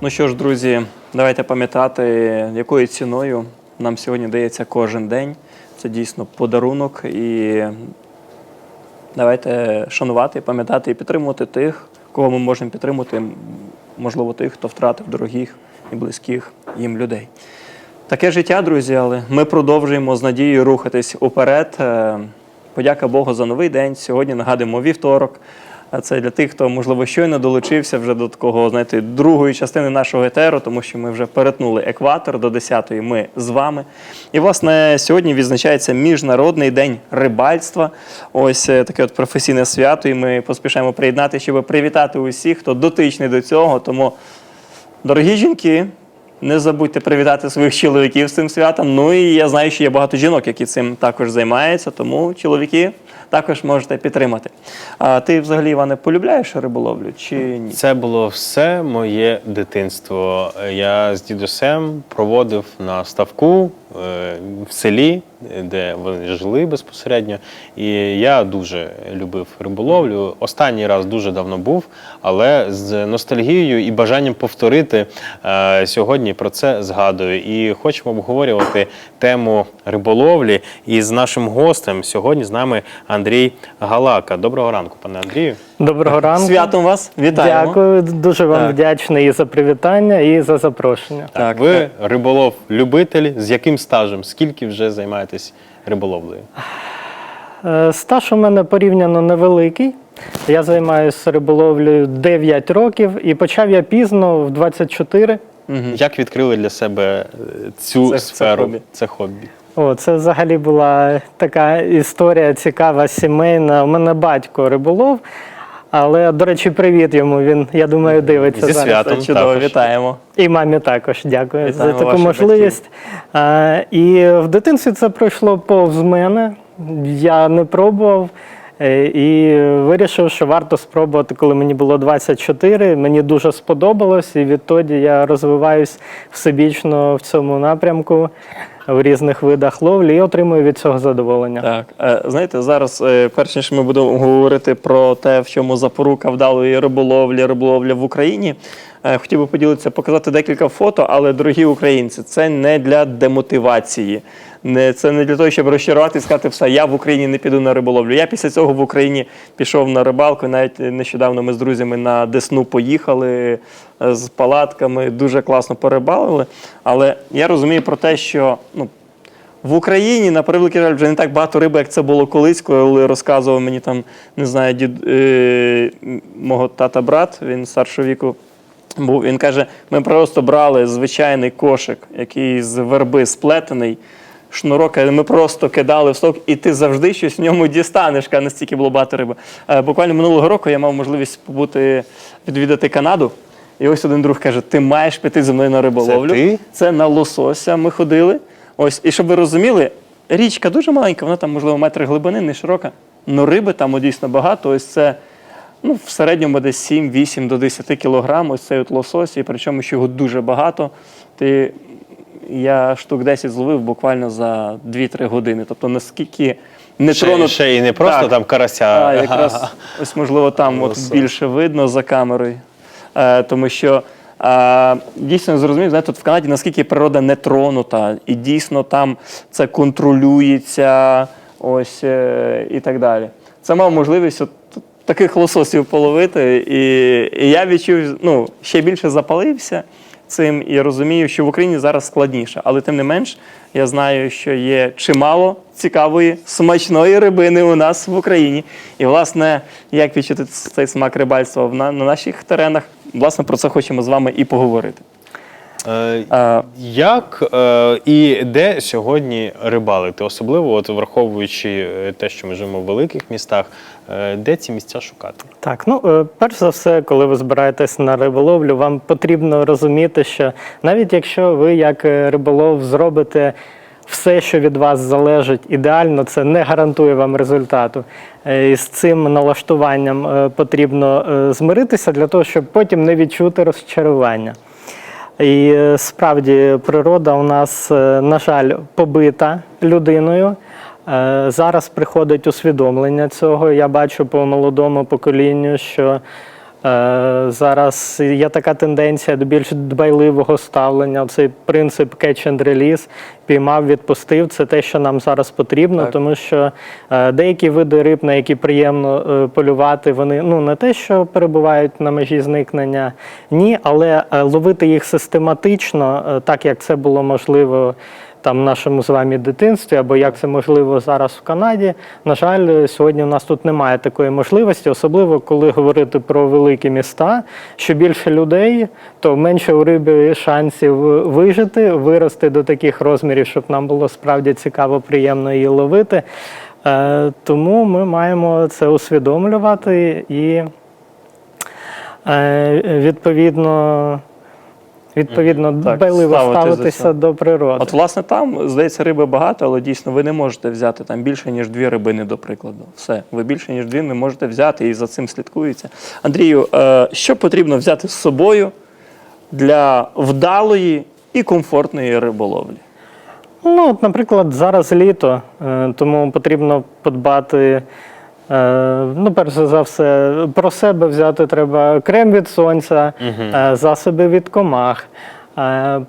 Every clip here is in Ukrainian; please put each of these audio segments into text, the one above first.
Ну що ж, друзі, давайте пам'ятати, якою ціною нам сьогодні дається кожен день. Це дійсно подарунок. І давайте шанувати, пам'ятати і підтримувати тих, кого ми можемо підтримати, можливо, тих, хто втратив дорогих і близьких їм людей. Таке життя, друзі, але ми продовжуємо з надією рухатись уперед. Е, Подяка Богу за новий день. Сьогодні нагадуємо вівторок. Це для тих, хто, можливо, щойно долучився вже до такого, знаєте, другої частини нашого етеру, тому що ми вже перетнули екватор до 10-ї. Ми з вами. І, власне, сьогодні відзначається Міжнародний день рибальства. Ось е, таке от професійне свято. І ми поспішаємо приєднати, щоб привітати усіх, хто дотичний до цього. Тому, дорогі жінки, не забудьте привітати своїх чоловіків з цим святом. Ну і я знаю, що є багато жінок, які цим також займаються, тому чоловіки також можете підтримати. А ти взагалі, Іване, полюбляєш риболовлю чи ні? Це було все моє дитинство. Я з дідусем проводив на ставку в селі, де вони жили безпосередньо. І я дуже любив риболовлю. Останній раз дуже давно був, але з ностальгією і бажанням повторити е, сьогодні про це згадую. І хочемо обговорювати тему риболовлі. І з нашим гостем сьогодні з нами Андрій Галака. Доброго ранку, пане Андрію. Доброго ранку. Святом вас вітаємо. Дякую, дуже вам Так. вдячний і за привітання, і за запрошення. Так, Так, ви риболов-любитель. З яким стажем? Скільки вже займаєтесь риболовлею? Е, Стаж у мене порівняно невеликий. Я займаюся риболовлею 9 років і почав я пізно, в 24. Мгм. Як відкрили для себе е, цю Це- це сферу? хобі. Це хобі. О, це взагалі була така історія цікава, сімейна. У мене батько риболов, але, до речі, привіт йому. Він, я думаю, дивиться Зі зараз. святом. Це чудово, також. вітаємо. І мамі також дякую Вітаємо за таку ваших можливість. А, і в дитинстві це пройшло повз мене. Я не пробував. Е, І вирішив, що варто спробувати, коли мені було 24. Мені дуже сподобалось, і відтоді я розвиваюсь всебічно в цьому напрямку в різних видах ловлі і отримую від цього задоволення. Так, е, знаєте, зараз, е, перш ніж ми будемо говорити про те, в чому запорука вдалої риболовлі, риболовля в Україні. Е, Хотів би поділитися, показати декілька фото, але, дорогі українці, це не для демотивації. Не, це не для того, щоб розчарувати і сказати, все, я в Україні не піду на риболовлю. Я після цього в Україні пішов на рибалку. Навіть нещодавно ми з друзями на Десну поїхали е, з палатками, дуже класно порибалили. Але я розумію про те, що ну, в Україні, на превеликий жаль, вже не так багато риби, як це було колись, коли розказував мені там, не знаю, дід е, мого тата брат, він старшого віку був. Він каже: ми просто брали звичайний кошик, який з верби сплетений. Шнурок, ми просто кидали в сток, і ти завжди щось в ньому дістанеш, каже, настільки було багато риби. Е, буквально минулого року я мав можливість побути, відвідати Канаду. І ось один друг каже: ти маєш піти зі мною на риболовлю. Це ти? Це на лосося ми ходили. Ось, і щоб ви розуміли, річка дуже маленька, вона там, можливо, метри глибини, не широка. але риби там дійсно багато. Ось це ну, в середньому десь 7-8 до 10 кілограм. Ось цей от лосось, і причому що його дуже багато. Ти, я штук 10 зловив буквально за 2-3 години. Тобто наскільки не Ще, тронут- ще і не просто Так. там карася. а, якраз ось можливо там от більше видно за камерою. Е, тому що е, дійсно зрозумів, знаєте, тут в Канаді наскільки природа не тронута, і дійсно там це контролюється, ось е, і так далі. Це мав можливість от таких лососів половити, і, і я відчув, ну, ще більше запалився цим і розумію, що в Україні зараз складніше. Але тим не менш, я знаю, що є чимало цікавої, смачної рибини у нас в Україні. І, власне, як відчути цей смак рибальства на, на наших теренах, власне, про це хочемо з вами і поговорити. Е, Як е, і де сьогодні рибалити? Особливо, от враховуючи е, те, що ми живемо в великих містах, е, де ці місця шукати? Так, ну е, перш за все, коли ви збираєтесь на риболовлю, вам потрібно розуміти, що навіть якщо ви як е, риболов зробите все, що від вас залежить ідеально, це не гарантує вам результату. Е, І з цим налаштуванням потрібно змиритися для того, щоб потім не відчути розчарування. І е, справді природа у нас, е, на жаль, побита людиною. Е, Зараз приходить усвідомлення цього. Я бачу по молодому поколінню, що Зараз є така тенденція до більш дбайливого ставлення. Цей принцип catch and release, піймав, відпустив. Це те, що нам зараз потрібно, Так. тому що е, деякі види риб, на які приємно е, полювати, вони ну не те, що перебувають на межі зникнення, ні, але е, ловити їх систематично, е, так як це було можливо там в нашому з вами дитинстві, або як це можливо зараз в Канаді. На жаль, сьогодні у нас тут немає такої можливості, особливо коли говорити про великі міста. Що більше людей, то менше у риби шансів вижити, вирости до таких розмірів, щоб нам було справді цікаво, приємно її ловити. Е, Тому ми маємо це усвідомлювати і е, відповідно. Відповідно, Так, дбайливо ставитися до природи. От, власне, там, здається, риби багато, але дійсно ви не можете взяти там більше, ніж дві рибини, до прикладу. Все, ви більше, ніж дві не можете взяти, і за цим слідкується. Андрію, е, що потрібно взяти з собою для вдалої і комфортної риболовлі? Ну, от, наприклад, зараз літо, е, тому потрібно подбати. Е, Ну, перш за все, про себе взяти треба крем від сонця, е, засоби від комах. Е,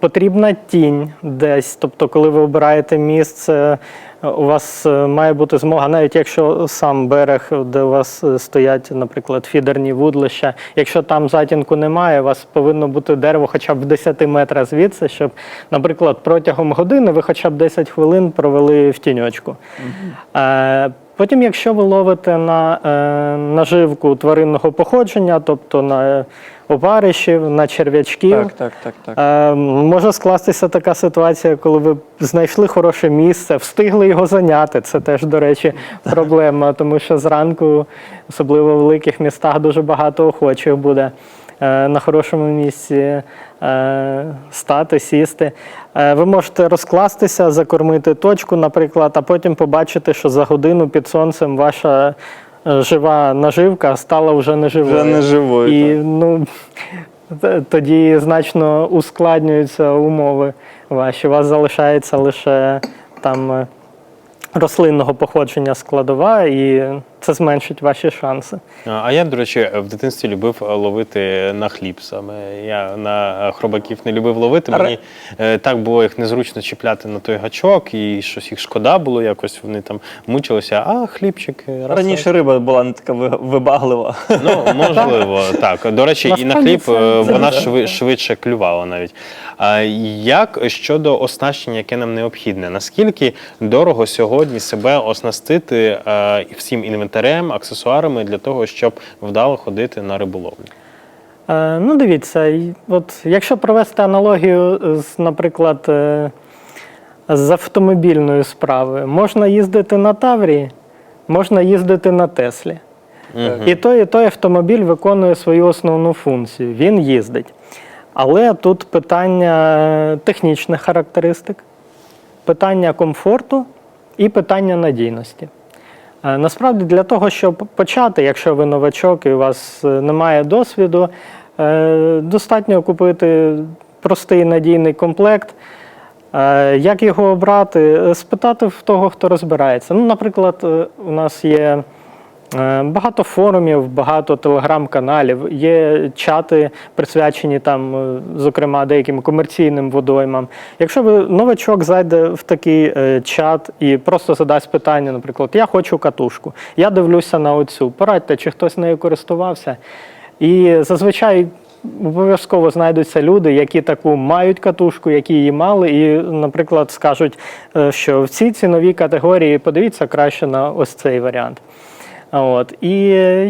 Потрібна тінь десь. Тобто, коли ви обираєте місце, у вас має бути змога, навіть якщо сам берег, де у вас стоять, наприклад, фідерні вудлища, якщо там затінку немає, у вас повинно бути дерево хоча б в 10 метрах звідси, щоб, наприклад, протягом години ви хоча б 10 хвилин провели в тіньочку. Е, Потім, якщо ви ловите на е, наживку тваринного походження, тобто на опаришів, на черв'ячків, Так, так, так, так. Е, може скластися така ситуація, коли ви знайшли хороше місце, встигли його зайняти. Це теж, до речі, проблема, тому що зранку, особливо в великих містах, дуже багато охочих буде е, на хорошому місці е, стати, сісти. Е, Ви можете розкластися, закормити точку, наприклад, а потім побачити, що за годину під сонцем ваша е, жива наживка стала вже неживою. Вже неживою, І ну, тоді значно ускладнюються умови ваші. У вас залишається лише там е, рослинного походження складова, і це зменшить ваші шанси. А я, до речі, в дитинстві любив ловити на хліб саме. Я на хробаків не любив ловити. Ре- Мені е, так було їх незручно чіпляти на той гачок, і щось їх шкода було, якось вони там мучилися. А хлібчик е, раз, Раніше риба була не така вибаглива. Ну, можливо, так. До речі, і на хліб е, вона швидше клювала навіть. А як щодо оснащення, яке нам необхідне? Наскільки дорого сьогодні себе оснастити е, всім інвентарем, аксесуарами для того, щоб вдало ходити на риболовлю? Е, Ну, дивіться, от якщо провести аналогію з, наприклад, е, з автомобільною справою, можна їздити на Таврії, можна їздити на Теслі. І той, і той автомобіль виконує свою основну функцію. Він їздить. Але тут питання е, технічних характеристик, питання комфорту і питання надійності. Е, Насправді, для того, щоб почати, якщо ви новачок і у вас е, немає досвіду, е, достатньо купити простий надійний комплект. Як його обрати? Спитати в того, хто розбирається. Ну, наприклад, у нас є багато форумів, багато телеграм-каналів, є чати, присвячені там, е, зокрема, деяким комерційним водоймам. Якщо ви новачок зайде в такий е, чат і просто задасть питання, наприклад, я хочу катушку, я дивлюся на оцю, порадьте, чи хтось нею користувався. І зазвичай обов'язково знайдуться люди, які таку мають катушку, які її мали, і, наприклад, скажуть, е, що в цій ціновій категорії подивіться краще на ось цей варіант. От. І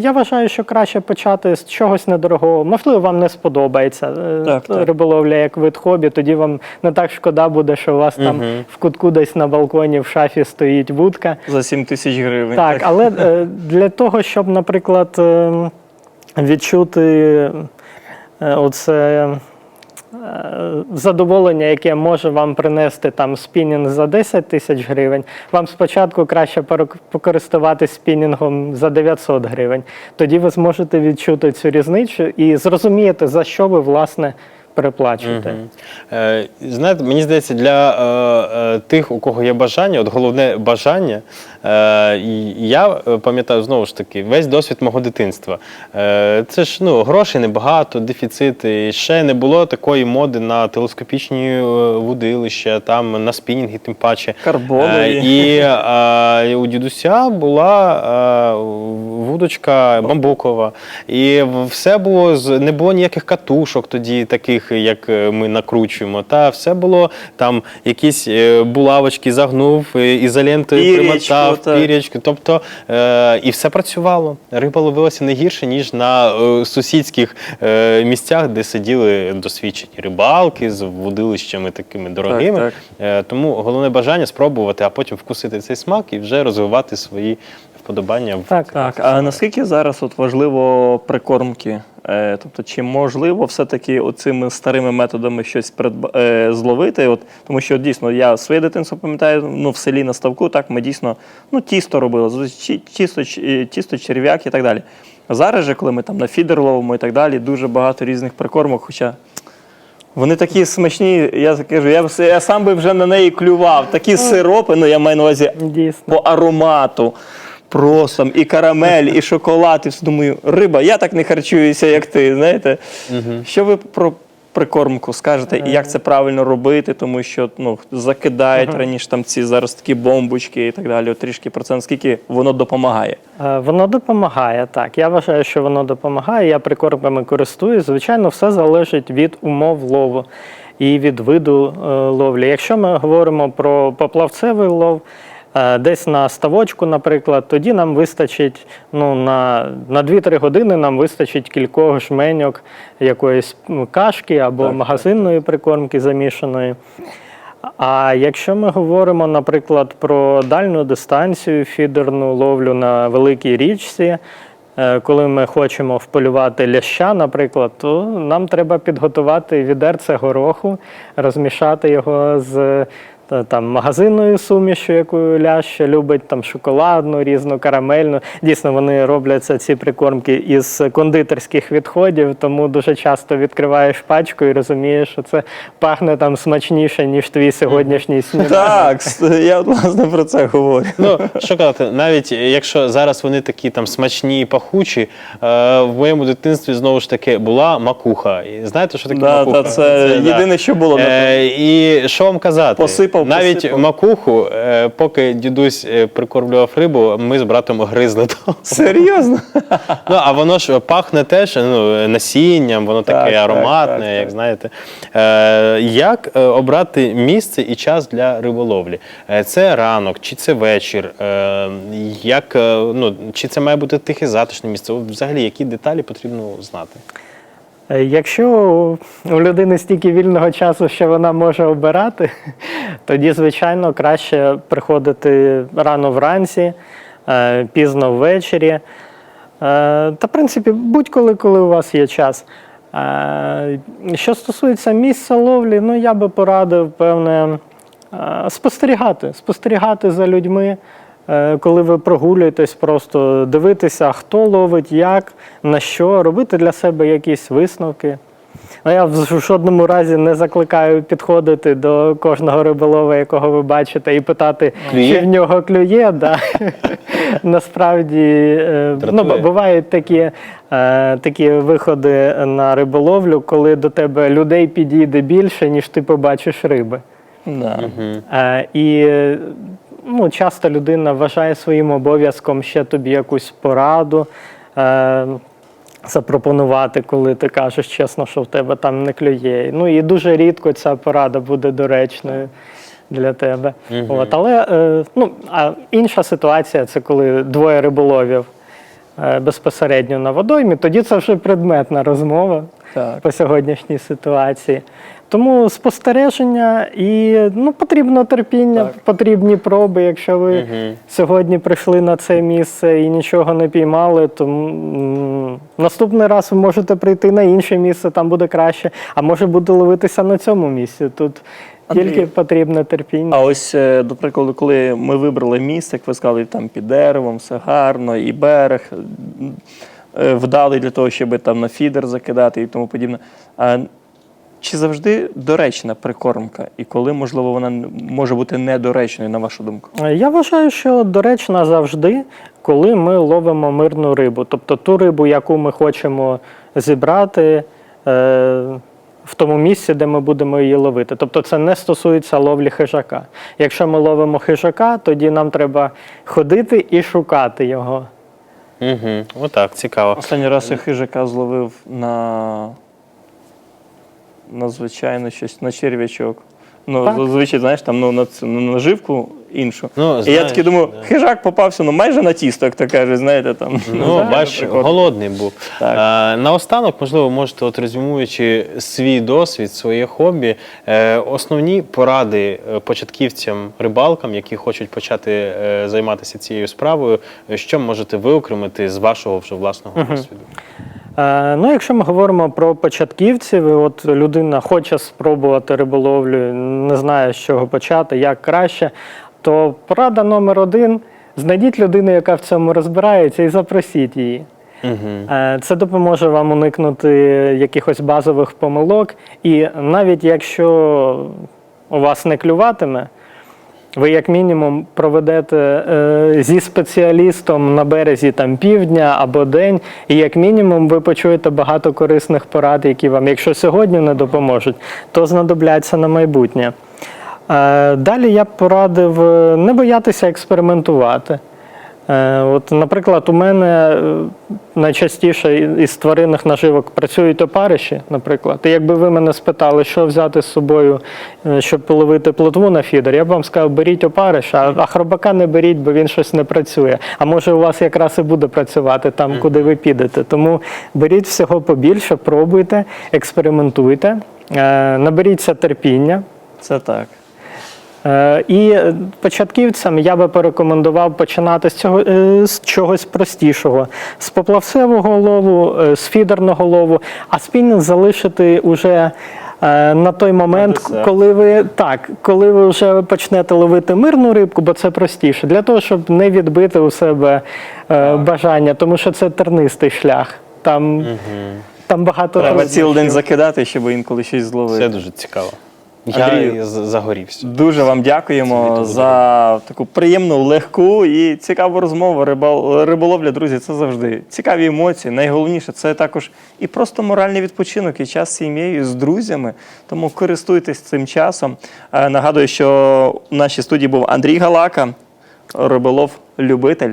я вважаю, що краще почати з чогось недорогого. Можливо, вам не сподобається е, Так, так. риболовля як вид хобі, тоді вам не так шкода буде, що у вас там в кутку десь на балконі в шафі стоїть вудка. За 7 тисяч гривень. Так, але е, для того, щоб, наприклад, е, відчути е, оце задоволення, яке може вам принести там спінінг за 10 тисяч гривень, вам спочатку краще покористуватись спінінгом за 900 гривень. Тоді ви зможете відчути цю різницю і зрозумієте, за що ви власне переплачуєте. Е, знаєте, мені здається, для е, е, тих, у кого є бажання, от головне бажання, я е, пам'ятаю знову ж таки весь досвід мого дитинства. Е, це ж ну, грошей небагато, дефіцити. Ще не було такої моди на телескопічні е, вудилища, там на спінінги, тим паче. Карбонові. Е, і е, у дідуся була е, вудочка бамбукова. І все було з не було ніяких катушок тоді, таких, як е, ми накручуємо. Та все було там якісь е, булавочки загнув, е, ізолентою Пір'ячко, примотав, так. пір'ячку. Тобто е, і все працювало. Риба ловилася не гірше, ніж на е, сусідських е, місцях, де сиділи досвідчені рибалки з водилищами такими дорогими. так. Е, Тому головне бажання спробувати, а потім вкусити цей смак і вже розвивати свої вподобання. в- Так. Так, а наскільки зараз от важливо прикормки? Е, тобто, чи можливо все-таки оцими старими методами щось придба- е, зловити? От, тому що дійсно я своє дитинство пам'ятаю, ну в селі на ставку, так ми дійсно ну, тісто робили, тісто, е, тісто, черв'як і так далі. Зараз же, коли ми там на фідер ловимо і так далі, дуже багато різних прикормок, хоча. Вони такі смачні, я кажу, я, я сам би вже на неї клював. Такі сиропи, ну я маю на увазі Дійсно. по аромату. Просто і карамель, і шоколад, і все думаю, риба, я так не харчуюся, як ти. Знаєте, що ви про прикормку скажете, і як це правильно робити, тому що ну, закидають раніше там ці зараз такі бомбочки і так далі. От трішки про це наскільки воно допомагає. Е, Воно допомагає, так. Я вважаю, що воно допомагає. Я прикормами користуюсь. Звичайно, все залежить від умов лову і від виду е, ловлі. Якщо ми говоримо про поплавцевий лов, десь на ставочку, наприклад, тоді нам вистачить ну, на, на 2-3 години нам вистачить кількох жменьок якоїсь кашки або Так, так, магазинної прикормки замішаної. А якщо ми говоримо, наприклад, про дальню дистанцію, фідерну ловлю на великій річці, е, коли ми хочемо вполювати ляща, наприклад, то нам треба підготувати відерце гороху, розмішати його з там, магазинною сумішю, яку лящ любить, там шоколадну, різну, карамельну. Дійсно, вони робляться ці прикормки із кондитерських відходів, тому дуже часто відкриваєш пачку і розумієш, що це пахне там смачніше, ніж твій сьогоднішній сніданок. Так, я власне про це говорю. Ну, що казати, навіть якщо зараз вони такі там смачні і пахучі, е, в моєму дитинстві знову ж таки була макуха. І знаєте, що таке Да, макуха? та це єдине, що було, Е, і що вам казати? Посипав, навіть посипав. макуху, е, поки дідусь е, прикормлював рибу, ми з братом гризли. то. Серйозно? Ну, а воно ж пахне теж ну, насінням, воно Так, таке так, ароматне, так, як так. знаєте. Е, як е, обрати місце і час для риболовлі? Е, це ранок, чи це вечір? Е, як, е, ну, чи це має бути тихе затишне місце? Взагалі, які деталі потрібно знати? Е, Якщо у людини стільки вільного часу, що вона може обирати, тоді, звичайно, краще приходити рано вранці, е, пізно ввечері. Е, Та, в принципі, будь-коли, коли у вас є час. Що стосується місця ловлі, ну я би порадив, певне, спостерігати, спостерігати за людьми. Е, Коли ви прогулюєтесь, просто дивитися, хто ловить, як, на що, робити для себе якісь висновки. Ну, я в жодному разі не закликаю підходити до кожного риболова, якого ви бачите, і питати, Клює? чи в нього клює. Да. Насправді е, ну, бувають такі, е, такі виходи на риболовлю, коли до тебе людей підійде більше, ніж ти побачиш риби. Да. І ну, часто людина вважає своїм обов'язком ще тобі якусь пораду е, запропонувати, коли ти кажеш чесно, що в тебе там не клює. Ну і дуже рідко ця порада буде доречною для тебе. От, але е, ну, а інша ситуація це коли двоє риболовів. е, Безпосередньо на водоймі, тоді це вже предметна розмова Так. по сьогоднішній ситуації. Тому спостереження і ну, потрібно терпіння, Так. потрібні проби. Якщо ви сьогодні прийшли на це місце і нічого не піймали, то м, наступний раз ви можете прийти на інше місце, там буде краще, а може буде ловитися на цьому місці. Тут Андрій. тільки потрібне терпіння. А ось, е, до прикладу, коли ми вибрали місце, як ви сказали, там під деревом, все гарно, і берег е, вдалий для того, щоб там на фідер закидати і тому подібне. А Чи завжди доречна прикормка, і коли, можливо, вона може бути недоречною, на вашу думку? Е, Я вважаю, що доречно завжди, коли ми ловимо мирну рибу, тобто ту рибу, яку ми хочемо зібрати е, в тому місці, де ми будемо її ловити. Тобто це не стосується ловлі хижака. Якщо ми ловимо хижака, тоді нам треба ходити і шукати його. Угу. Отак, цікаво. Останній раз я хижака зловив на, на звичайно щось, на черв'ячок. Ну, Так. зазвичай, знаєш, там ну, на, на наживку іншу. Ну, і я знаєш, такий думаю, да. хижак попався, ну майже на тісто, як то каже, знаєте, там. Ну, Знаєте, бач, прикол. голодний був. Так. А, наостанок, можливо, можете, от резюмуючи свій досвід, своє хобі, е, основні поради е, початківцям, рибалкам, які хочуть почати е, займатися цією справою, е, що можете виокремити з вашого вже власного досвіду? Е, Ну, якщо ми говоримо про початківців, і от людина хоче спробувати риболовлю, не знає з чого почати, як краще, то порада номер один: знайдіть людину, яка в цьому розбирається, і запросіть її. Угу. Це допоможе вам уникнути якихось базових помилок. І навіть якщо у вас не клюватиме, ви як мінімум проведете е, зі спеціалістом на березі там півдня або день, і як мінімум ви почуєте багато корисних порад, які вам, якщо сьогодні не допоможуть, то знадобляться на майбутнє. Е, Далі я б порадив е, не боятися експериментувати. Е, От, наприклад, у мене е, найчастіше із тваринних наживок працюють опариші, наприклад. І якби ви мене спитали, що взяти з собою, е, щоб половити плотву на фідер, я б вам сказав, беріть опариш, а, а хробака не беріть, бо він щось не працює. А може у вас якраз і буде працювати там, куди ви підете. Тому беріть всього побільше, пробуйте, експериментуйте, наберіться терпіння. Це так. Е, І початківцям я би порекомендував починати з цього е, з чогось простішого, з поплавцевого лову, е, з фідерного лову, а спінінг залишити уже. На той момент, коли ви так, коли ви вже почнете ловити мирну рибку, бо це простіше, для того, щоб не відбити у себе е, бажання, тому що це тернистий шлях. Там, там багато Треба цілий день закидати, щоб інколи щось зловити. Це дуже цікаво. Андрію, Я з- загорівся. Дуже вам дякуємо за таку приємну, легку і цікаву розмову. Риболовля, друзі, це завжди цікаві емоції. Найголовніше це також і просто моральний відпочинок, і час з сім'єю, з друзями. Тому користуйтесь цим часом. Е, Нагадую, що в нашій студії був Андрій Галака, риболов-любитель.